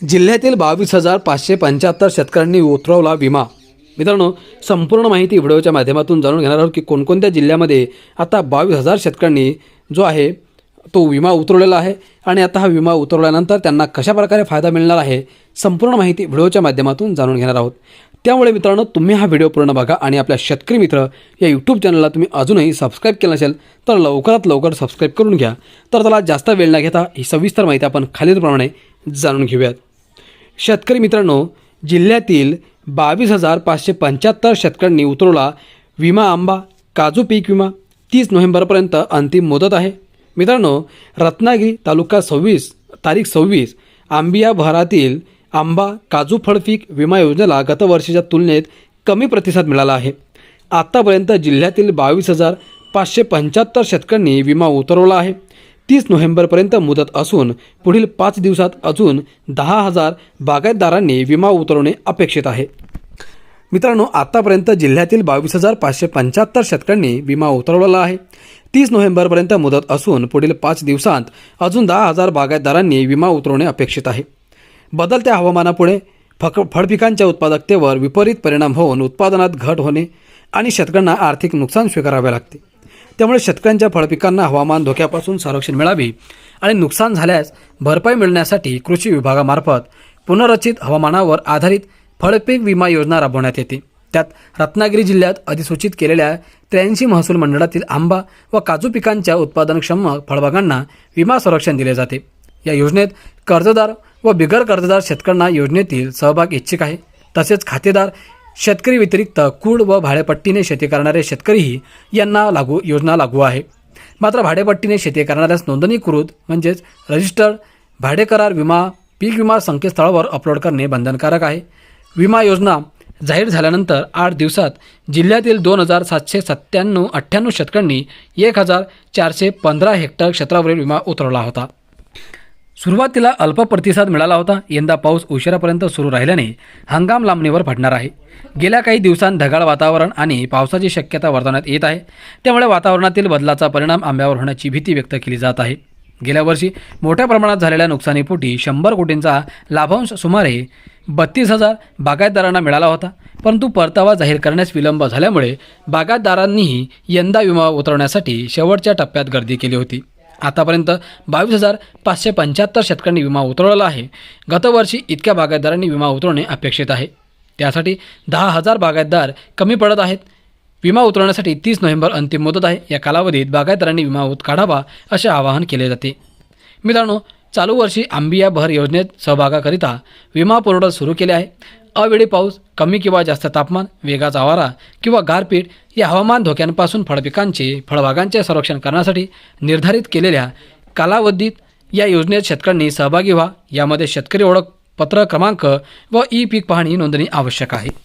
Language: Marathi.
जिल्ह्यातील बावीस हजार पाचशे पंच्याहत्तर शेतकऱ्यांनी उतरवला विमा. मित्रांनो संपूर्ण माहिती व्हिडिओच्या माध्यमातून जाणून घेणार आहोत की कोणकोणत्या जिल्ह्यामध्ये आता बावीस हजार शेतकऱ्यांनी जो आहे तो विमा उतरवलेला आहे आणि आता हा विमा उतरवल्यानंतर त्यांना कशाप्रकारे फायदा मिळणार आहे संपूर्ण माहिती व्हिडिओच्या माध्यमातून जाणून घेणार आहोत. त्यामुळे मित्रांनो तुम्ही हा व्हिडिओ पूर्ण बघा आणि आपल्या शेतकरी मित्र या यूट्यूब चॅनलला तुम्ही अजूनही सबस्क्राईब केलं नसेल तर लवकरात लवकर सबस्क्राईब करून घ्या. तर त्याला जास्त वेळ न घेता ही सविस्तर माहिती आपण खालीलप्रमाणे जाणून घेऊयात. शेतकरी मित्रांनो जिल्ह्यातील बावीस हजार पाचशे पंच्याहत्तर शेतकऱ्यांनी उतरवला विमा आंबा काजू पीक विमा. तीस नोव्हेंबरपर्यंत अंतिम मुदत आहे. मित्रांनो रत्नागिरी तालुका सव्वीस तारीख सव्वीस आंबिया भरातील आंबा काजू फळपीक विमा योजनेला गतवर्षीच्या तुलनेत कमी प्रतिसाद मिळाला आहे. आत्तापर्यंत जिल्ह्यातील बावीस हजार पाचशे पंच्याहत्तर शेतकऱ्यांनी विमा उतरवला आहे. तीस नोव्हेंबरपर्यंत मुदत असून पुढील पाच दिवसात अजून दहा हजार बागायतदारांनी विमा उतरवणे अपेक्षित आहे. मित्रांनो आतापर्यंत जिल्ह्यातील बावीस हजार पाचशे पंच्याहत्तर शेतकऱ्यांनी विमा उतरवलेला आहे. तीस नोव्हेंबरपर्यंत मुदत असून पुढील पाच दिवसांत अजून दहा हजार बागायतदारांनी विमा उतरवणे अपेक्षित आहे. बदलत्या हवामानापुढे फक फळपिकांच्या उत्पादकतेवर विपरीत परिणाम होऊन उत्पादनात घट होणे आणि शेतकऱ्यांना आर्थिक नुकसान स्वीकारावे लागते. त्यामुळे शेतकऱ्यांच्या फळपिकांना हवामान धोक्यापासून संरक्षण मिळावे आणि नुकसान झाल्यास भरपाई मिळण्यासाठी कृषी विभागामार्फत पुनर्रचित हवामानावर आधारित फळपीक विमा योजना राबवण्यात येते. त्यात रत्नागिरी जिल्ह्यात अधिसूचित केलेल्या त्र्याऐंशी महसूल मंडळातील आंबा व काजू पिकांच्या उत्पादनक्षम फळबागांना विमा संरक्षण दिले जाते. या योजनेत कर्जदार व बिगर कर्जदार शेतकऱ्यांना योजनेतील सहभाग इच्छिक आहे. तसेच खातेदार शेतकरी व्यतिरिक्त कूड व भाडेपट्टीने शेती करणारे शेतकरीही यांना लागू योजना लागू आहे. मात्र भाडेपट्टीने शेती करणाऱ्यास नोंदणीकृत म्हणजेच रजिस्टर्ड भाडेकरार विमा पीक विमा संकेतस्थळावर अपलोड करणे बंधनकारक आहे. विमा योजना जाहीर झाल्यानंतर आठ दिवसात जिल्ह्यातील दोन हजार सातशे सत्त्याण्णव अठ्ठ्याण्णव शेतकऱ्यांनी एक हजार चारशे पंधरा हेक्टर क्षेत्रावरील विमा उतरवला होता. सुरुवातीला अल्प प्रतिसाद मिळाला होता. यंदा पाऊस उशिरापर्यंत सुरू राहिल्याने हंगाम लांबणीवर पडणार आहे. गेल्या काही दिवसांत ढगाळ वातावरण आणि पावसाची शक्यता वर्तवण्यात येत आहे. त्यामुळे वातावरणातील बदलाचा परिणाम आंब्यावर होण्याची भीती व्यक्त केली जात आहे. गेल्या वर्षी मोठ्या प्रमाणात झालेल्या नुकसानीपोटी शंभर कोटींचा लाभांश सुमारे बत्तीस हजार बागायतदारांना मिळाला होता. परंतु परतावा जाहीर करण्यास विलंब झाल्यामुळे बागायतदारांनीही यंदा विमा उतरवण्यासाठी शेवटच्या टप्प्यात गर्दी केली होती. आतापर्यंत बावीस हजार पाचशे पंच्याहत्तर शेतकऱ्यांनी विमा उतरवला आहे. गतवर्षी इतक्या बागायतदारांनी विमा उतरवणे अपेक्षित आहे. त्यासाठी दहा हजार बागायतदार कमी पडत आहेत. विमा उतरवण्यासाठी तीस नोव्हेंबर अंतिम मुदत आहे. या कालावधीत बागायतदारांनी विमा उत काढावा असे आवाहन केले जाते. मित्रांनो चालू वर्षी आंबिया बहर योजनेत सहभागाकरिता विमा पोर्टल सुरू केले आहे. अवेळी पाऊस कमी किंवा जास्त तापमान वेगाचा वारा किंवा गारपीट या हवामान धोक्यांपासून फळपिकांचे फळबागांचे संरक्षण करण्यासाठी निर्धारित केलेल्या कालावधीत या योजनेत शेतकऱ्यांनी सहभागी व्हा. यामध्ये शेतकरी ओळख पत्र क्रमांक व ई पीक पाहणी नोंदणी आवश्यक आहे.